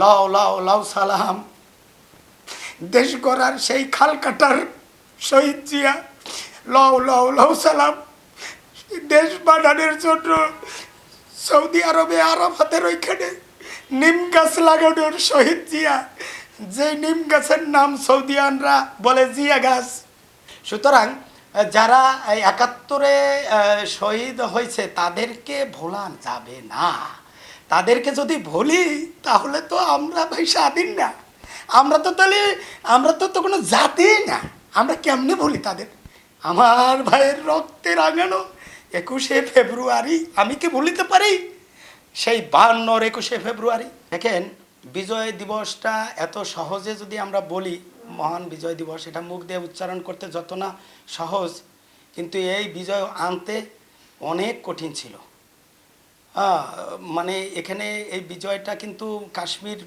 লাও লাও লাও, সালাম। দেশ গড়ার সেই খাল কাটার শহীদ জিয়া। লাও লাও লাও, সালাম। দেশ বানানোর জন্য সৌদি আরবে আরাফাতের ওইখানে নিম গাছ লাগানোর শহীদ জিয়া। যে নিম গাছের নাম সৌদিয়ানরা বলে জিয়া গাছ। সুতরাং যারা একাত্তরে শহীদ হয়েছে, তাদেরকে ভোলা যাবে না। তাদেরকে যদি ভুলি তাহলে তো আমরা ভাই স্বাধীন না। আমরা তো তাহলে, আমরা তো তো কোনো জাতি না। আমরা কেমনে ভুলি তাদের? আমার ভাইয়ের রক্তে রাঙানো একুশে ফেব্রুয়ারি, আমি কি ভুলিতে পারি? সেই বান্নর একুশে ফেব্রুয়ারি। দেখেন, বিজয় দিবসটা এত সহজে যদি আমরা বলি, মহান বিজয় দিবস, এটা মুখ দিয়ে উচ্চারণ করতে যত না সহজ, কিন্তু এই বিজয় আনতে অনেক কঠিন ছিল। মানে এখানে এই বিজয়টা কিন্তু কাশ্মীর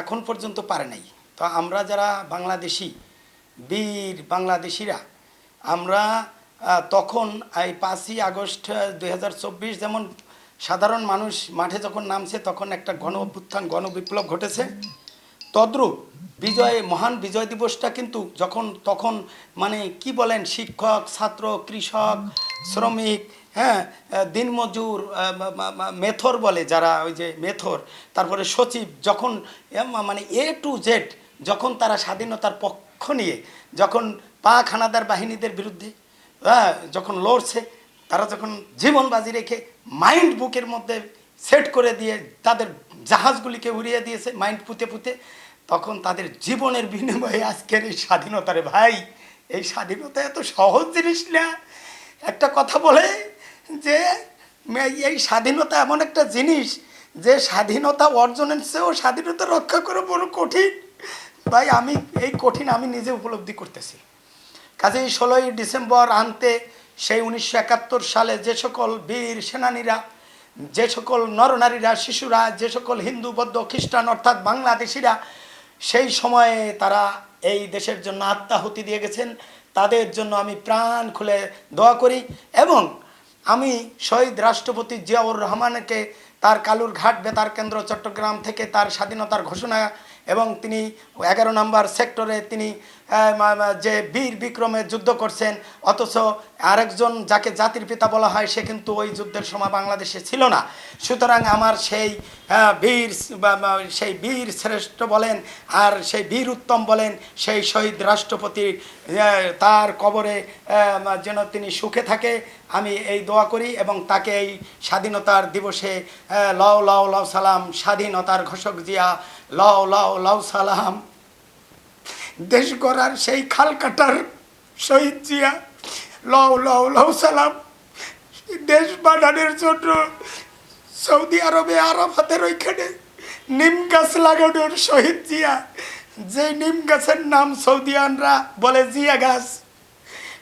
এখন পর্যন্ত পারে নাই। তো আমরা যারা বাংলাদেশি, বীর বাংলাদেশিরা, আমরা তখন এই পাঁচই আগস্ট দু হাজার চব্বিশ যেমন সাধারণ মানুষ মাঠে যখন নামছে, তখন একটা গণ অভ্যুত্থান, গণ বিপ্লব ঘটেছে। তদ্রূপ বিজয়, মহান বিজয় দিবসটা কিন্তু যখন, তখন মানে কি বলেন, শিক্ষক, ছাত্র, কৃষক, শ্রমিক হ্যাঁ দিনমজুর মেথর বলে যারা ওই যে মেথর, তারপরে সচিব, যখন মানে এ টু জেড যখন তারা স্বাধীনতার পক্ষ নিয়ে, যখন পাক হানাদার বাহিনীদের বিরুদ্ধে হ্যাঁ যখন লড়ছে, তারা যখন জীবন বাজি রেখে মাইন্ড বুকের মধ্যে সেট করে দিয়ে তাদের জাহাজগুলিকে উড়িয়ে দিয়েছে মাইন্ড পুঁতে পুঁতে, তখন তাদের জীবনের বিনিময়ে আজকের এই স্বাধীনতারে ভাই, এই স্বাধীনতা এত সহজ জিনিস না। একটা কথা বলে যে এই স্বাধীনতা এমন একটা জিনিস যে স্বাধীনতা অর্জনের চেয়েও স্বাধীনতা রক্ষা করা বড় কঠিন। ভাই, আমি এই কঠিন আমি নিজে উপলব্ধি করতেছি। কাজেই ষোলোই ডিসেম্বর আনতে সেই উনিশশো একাত্তর সালে যে সকল বীর সেনানীরা, যে সকল নরনারীরা, শিশুরা, যে সকল হিন্দু, বৌদ্ধ, খ্রিস্টান অর্থাৎ বাংলাদেশিরা, সেই সময়ে তারা এই দেশের জন্য আত্মাহুতি দিয়ে গেছেন। তাদের জন্য আমি প্রাণ খুলে দোয়া করি এবং আমি শহীদ রাষ্ট্রপতি জিয়াউর রহমানকে তার কালুর ঘাট বেতার কেন্দ্র চট্টগ্রাম থেকে তার স্বাধীনতার ঘোষণা এবং তিনি এগারো নম্বর সেক্টরে তিনি যে বীর বিক্রমে যুদ্ধ করছেন, অথচ আরেকজন যাকে জাতির পিতা বলা হয়, সে কিন্তু ওই যুদ্ধের সময় বাংলাদেশে ছিল না। সুতরাং আমার সেই বীর সেই বীর শ্রেষ্ঠ বলেন, আর সেই বীর উত্তম বলেন, সেই শহীদ রাষ্ট্রপতি তার কবরে যেন তিনি সুখে থাকে, আমি এই দোয়া করি এবং তাকে এই স্বাধীনতার দিবসে লও লও লও সালাম, স্বাধীনতার ঘোষক জিয়া লও লও লও, সালাম। দেশ গড়ার সেই খাল কাটার শহীদ জিয়া। লও লও লও, সালাম। দেশ বানানোর জন্য সৌদি আরবে আরাফাতের ওইখানে নিম গাছ লাগানোর শহীদ জিয়া। যে নিম গাছের নাম সৌদিয়ানরা বলে জিয়া গাছ।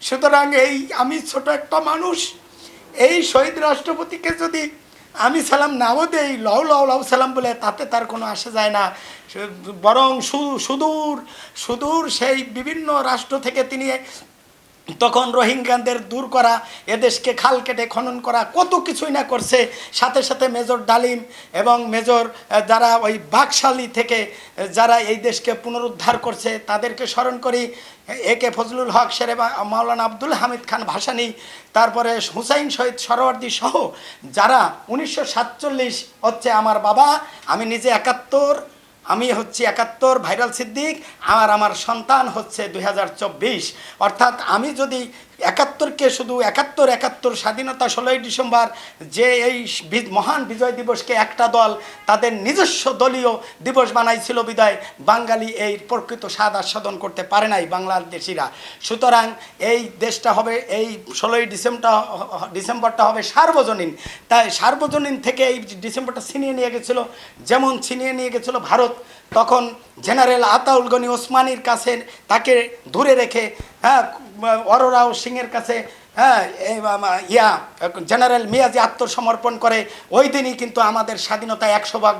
সুতরাং এই আমি ছোট একটা মানুষ, এই শহীদ রাষ্ট্রপতিকে যদি আমি সালাম নাও দেই, লও লও লও সালাম বলে তাতে তার কোনো আসে যায় না। বরং সুদূর সুদূর সেই বিভিন্ন রাষ্ট্র থেকে তিনি তখন রোহিঙ্গাদের দূর করা, এদেশকে খাল কেটে খনন করা, কত কিছুই না করছে। সাথে সাথে মেজর ডালিম এবং মেজর যারা ওই বাকশালী থেকে যারা এই দেশকে পুনরুদ্ধার করছে, তাদেরকে স্মরণ করি। এ কে ফজলুল হক, শেরে মাওলানা আব্দুল হামিদ খান ভাসানি, তারপরে হুসাইন শহীদ সরওয়ার্দী সহ, যারা উনিশশো সাতচল্লিশ হচ্ছে আমার বাবা, আমি নিজে একাত্তর আমি হচ্ছি একাত্তর ভাইরাল সিদ্দিক, আর আমার সন্তান হচ্ছে দু হাজার চব্বিশ। অর্থাৎ আমি যদি একাত্তরকে শুধু একাত্তর একাত্তর স্বাধীনতা ষোলোই ডিসেম্বর, যে এই মহান বিজয় দিবসকে একটা দল তাদের নিজস্ব দলীয় দিবস বানাইছিল বিদায়, বাঙালি এই প্রকৃত স্বাদ আস্বাদন করতে পারে নাই বাংলাদেশিরা। সুতরাং এই দেশটা হবে, এই ষোলোই ডিসেম্বরটা ডিসেম্বরটা হবে সার্বজনীন। তাই সার্বজনীন থেকে এই ডিসেম্বরটা ছিনিয়ে নিয়ে গেছিল, যেমন ছিনিয়ে নিয়ে গেছিল ভারত, তখন জেনারেল আতাউল গনি ওসমানির কাছে তাকে দূরে রেখে হ্যাঁ অরোরাও সিংয়ের কাছে হ্যাঁ ইয়া, জেনারেল মিয়াজি আত্মসমর্পণ করে, ওই দিনই কিন্তু আমাদের স্বাধীনতা একশো ভাগ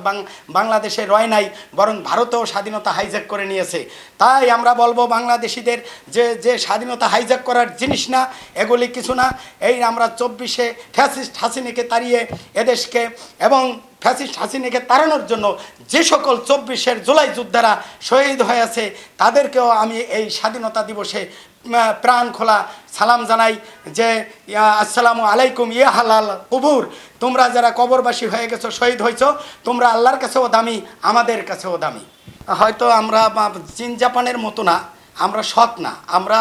বাংলাদেশে রয় নাই, বরং ভারতেও স্বাধীনতা হাইজ্যাক করে নিয়েছে। তাই আমরা বলব বাংলাদেশিদের যে যে স্বাধীনতা হাইজ্যাক করার জিনিস না, এগুলি কিছু না, এই আমরা চব্বিশে ফ্যাসিস্ট হাসিনিকে তাড়িয়ে এদেশকে এবং ফ্যাসিস্ট হাসিনাকে তাড়ানোর জন্য যে সকল চব্বিশের জুলাই যোদ্ধারা শহীদ হয়েছে তাদেরকেও আমি এই স্বাধীনতা দিবসে প্রাণ খোলা, সালাম জানাই যে আসসালামু আলাইকুম, ইয়া হালাল কুবুর। তোমরা যারা কবরবাসী হয়ে গেছো, শহীদ হয়েছো তোমরা আল্লাহর কাছেও দামি, আমাদের কাছেও দামি। হয়তো আমরা চীন জাপানের মতো না, আমরা সৎ না। আমরা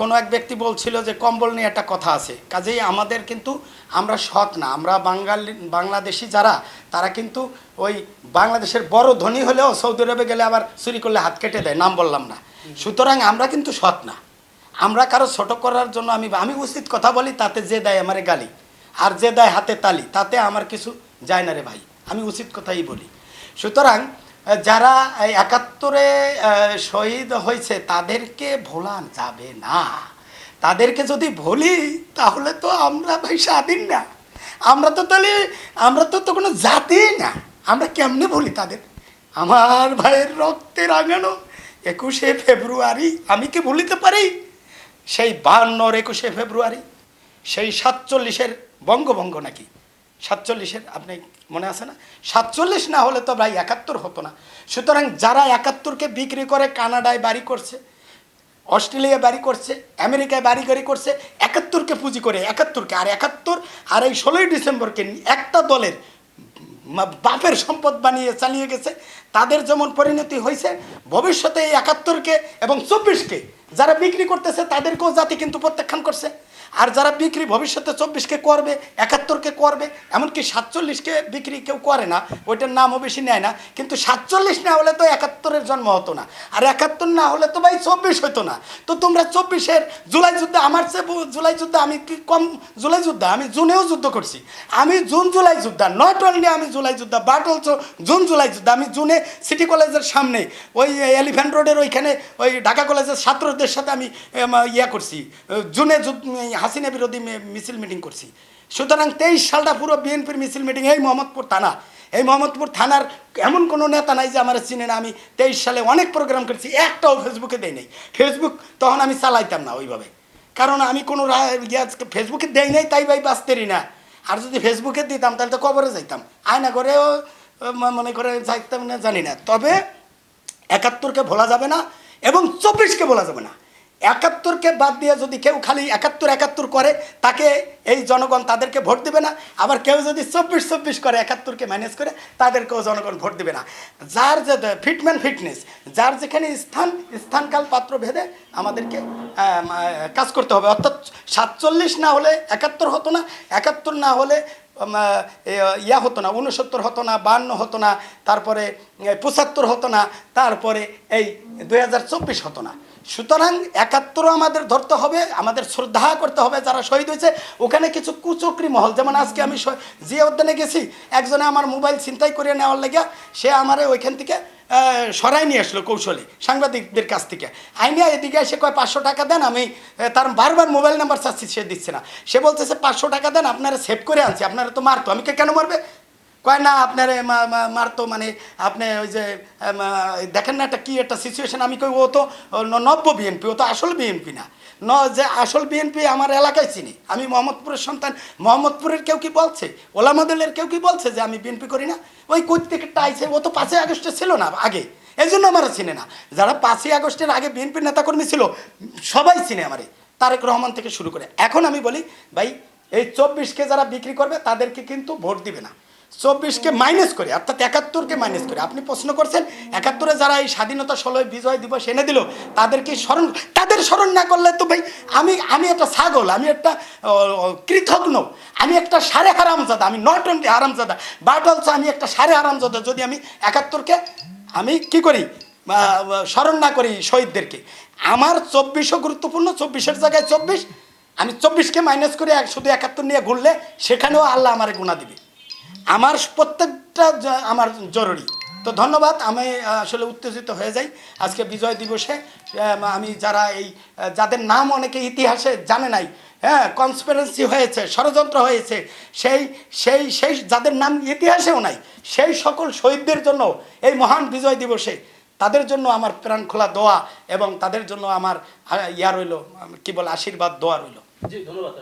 কোনো এক ব্যক্তি বলছিল যে, কম্বল নিয়ে একটা কথা আছে। কাজেই আমাদের কিন্তু আমরা সৎ না। আমরা বাঙালি, বাংলাদেশি যারা, তারা কিন্তু ওই বাংলাদেশের বড় ধনী হলেও সৌদি আরবে গেলে আবার চুরি করলে হাত কেটে দেয়, নাম বললাম না। সুতরাং আমরা কিন্তু সৎ না। আমরা কারও ছোট করার জন্য আমি আমি উচিত কথা বলি, তাতে যে দেয় আমারে গালি। আর যে দেয় হাতে তালি, তাতে আমার কিছু যায় না রে ভাই। আমি উচিত কথাই বলি। সুতরাং যারা একাত্তরে শহীদ হয়েছে, তাদেরকে ভোলা যাবে না। তাদেরকে যদি ভুলি, তাহলে তো আমরা ভাই স্বাধীন না। আমরা তো তাহলে, আমরা তো তো কোনো জাতি না। আমরা কেমনে ভুলি তাদের? আমার ভাইয়ের রক্তে রাঙানো একুশে ফেব্রুয়ারি, আমি কি ভুলিতে পারি? সেই বাহান্নর একুশে ফেব্রুয়ারি, সেই সাতচল্লিশের বঙ্গভঙ্গ নাকি? সাতচল্লিশের, আপনি মনে আছে না? সাতচল্লিশ না হলে তো ভাই একাত্তর হতো না। সুতরাং যারা একাত্তরকে বিক্রি করে কানাডায় বাড়ি করছে অস্ট্রেলিয়া বাড়ি করছে, আমেরিকায় বাড়ি গাড়ি করছে, একাত্তরকে পুঁজি করে, একাত্তরকে, আর একাত্তর, আর এই ষোলোই ডিসেম্বরকে একটা দলের বাপের সম্পদ বানিয়ে চালিয়ে গেছে। তাদের যেমন পরিণতি হয়েছে, ভবিষ্যতে এই একাত্তরকে এবং চব্বিশকে যারা বিক্রি করতেছে তাদেরকেও জাতি কিন্তু প্রত্যাখ্যান করছে। আর যারা বিক্রি ভবিষ্যতে চব্বিশকে করবে, একাত্তরকে করবে, এমনকি সাতচল্লিশকে বিক্রি কেউ করে না, ওইটার নামও বেশি নেয় না, কিন্তু সাতচল্লিশ না হলে তো একাত্তরের জন্ম হতো না, আর একাত্তর না হলে তো ভাই চব্বিশ হতো না। তো তোমরা চব্বিশের জুলাই যুদ্ধে, আমার চেয়ে জুলাই যুদ্ধে আমি কি কম, জুলাই যুদ্ধ আমি জুনেও যুদ্ধ করছি। আমি জুন জুলাই যুদ্ধ নট অনলি আমি জুলাই যুদ্ধ, বাট অলসো জুন জুলাই যুদ্ধ, আমি জুনে সিটি কলেজের সামনে, ওই এলিফ্যান্ট রোডের ওইখানে, ওই ঢাকা কলেজের ছাত্রদের সাথে আমি ইয়া করছি। জুনে হাসিনা বিরোধী মিছিল মিটিং করছি। সুতরাং তেইশ সালটা পুরো বিএনপির মিছিল মিটিং এই মোহাম্মদপুর থানা। এই মোহাম্মদপুর থানার এমন কোনো নেতা নাই যে আমার চিনে না। আমি তেইশ সালে অনেক প্রোগ্রাম করছি, একটাও ফেসবুকে দেই নাই। ফেসবুক তখন আমি চালাইতাম না ওইভাবে। কারণ আমি কোনো ফেসবুকে দেই নাই, তাই ভাই বাঁচতেরই না। আর যদি ফেসবুকে দিতাম, তাহলে তো কবরে যাইতাম। আয়না করেও মনে করে যাইতাম না, জানি না। তবে একাত্তরকে ভোলা যাবে না এবং চব্বিশকে বলা যাবে না। একাত্তরকে বাদ দিয়ে যদি কেউ খালি একাত্তর একাত্তর করে, তাকে এই জনগণ তাদেরকে ভোট দেবে না। আবার কেউ যদি চব্বিশ চব্বিশ করে, একাত্তরকে ম্যানেজ করে, তাদেরকেও জনগণ ভোট দেবে না। যার যে ফিটম্যান ফিটনেস যার যেখানে স্থান, স্থানকাল পাত্র ভেদে আমাদেরকে কাজ করতে হবে। অর্থাৎ সাতচল্লিশ না হলে একাত্তর হতো না, একাত্তর না হলে ইয়া হতো না উনসত্তর হতো না, বান্ন হতো না, তারপরে পঁচাত্তর হতো না, তারপরে এই দুই হাজার চব্বিশ হতো না। সুতরাং একাত্তরও আমাদের ধরতে হবে, আমাদের শ্রদ্ধা করতে হবে যারা শহীদ হয়েছে। ওখানে কিছু কুচক্রি মহল, যেমন আজকে আমি যে উদ্যানে গেছি, একজনে আমার মোবাইল ছিনতাই করে নেওয়ার লেগে সে আমার ওইখান থেকে সরাই নিয়ে আসলো কৌশলে, সাংবাদিকদের কাছ থেকে। আইনিয়া এদিকে এসে কয়, পাঁচশো টাকা দেন, আমি তার বারবার মোবাইল নাম্বার চাচ্ছি, সে দিচ্ছে না। সে বলতেছে, পাঁচশো টাকা দেন, আপনারা সেভ করে আনছি, আপনারা তো মারতো, আমি কে কেন মারবে? কয় না, আপনার মারতো মানে আপনি ওই যে দেখেন না একটা কি একটা সিচুয়েশন আমি কই, ও তো নব্য বিএনপি ও তো আসল বিএনপি না। ন, যে আসল বিএনপি আমার এলাকায় চিনি। আমি মোহাম্মদপুরের সন্তান। মোহাম্মদপুরের কেউ কি বলছে? ওলামাদলের কেউ কি বলছে যে আমি বিএনপি করি না? ওই কই থেকে টাইছে ও তো পাঁচই আগস্টে ছিল না আগে। এই জন্য আমার চিনে না। যারা পাঁচই আগস্টের আগে বিএনপির নেতাকর্মী ছিল, সবাই চিনে আমারে। তারেক রহমান থেকে শুরু করে। এখন আমি বলি, ভাই, এই চব্বিশকে যারা বিক্রি করবে, তাদেরকে কিন্তু ভোট দিবে না। চব্বিশকে মাইনাস করে, অর্থাৎ একাত্তরকে মাইনাস করে। আপনি প্রশ্ন করছেন, একাত্তরে যারা এই স্বাধীনতা ষোলোই বিজয় দিবস এনে দিল, তাদেরকে স্মরণ, তাদের স্মরণ না করলে তো ভাই, আমি আমি একটা ছাগল, আমি একটা কৃতজ্ঞ আমি একটা সারে হারামজাদা, আমি নট অনলি হারামজাদা, বাট অলসো আমি একটা সারে হারামজাদা, যদি আমি একাত্তরকে, আমি কি করি? স্মরণ না করি শহীদদেরকে। আমার চব্বিশও গুরুত্বপূর্ণ, চব্বিশের জায়গায় চব্বিশ, আমি চব্বিশকে মাইনাস করে শুধু একাত্তর নিয়ে ঘুরলে, সেখানেও আল্লাহ আমারে গুণা দিবে। আমার প্রত্যেকটা আমার জরুরি। তো ধন্যবাদ, আমি আসলে উত্তেজিত হয়ে যাই আজকে বিজয় দিবসে। আমি যারা এই যাদের নাম অনেকে ইতিহাসে জানে নাই হ্যাঁ কনসপিরেন্সি হয়েছে, ষড়যন্ত্র হয়েছে, সেই সেই সেই যাদের নাম ইতিহাসেও নাই, সেই সকল শহীদদের জন্য এই মহান বিজয় দিবসে তাদের জন্য আমার প্রাণ খোলা দোয়া এবং তাদের জন্য আমার ইয়া রইল, কি বলে, আশীর্বাদ, দোয়া রইল। জি, ধন্যবাদ।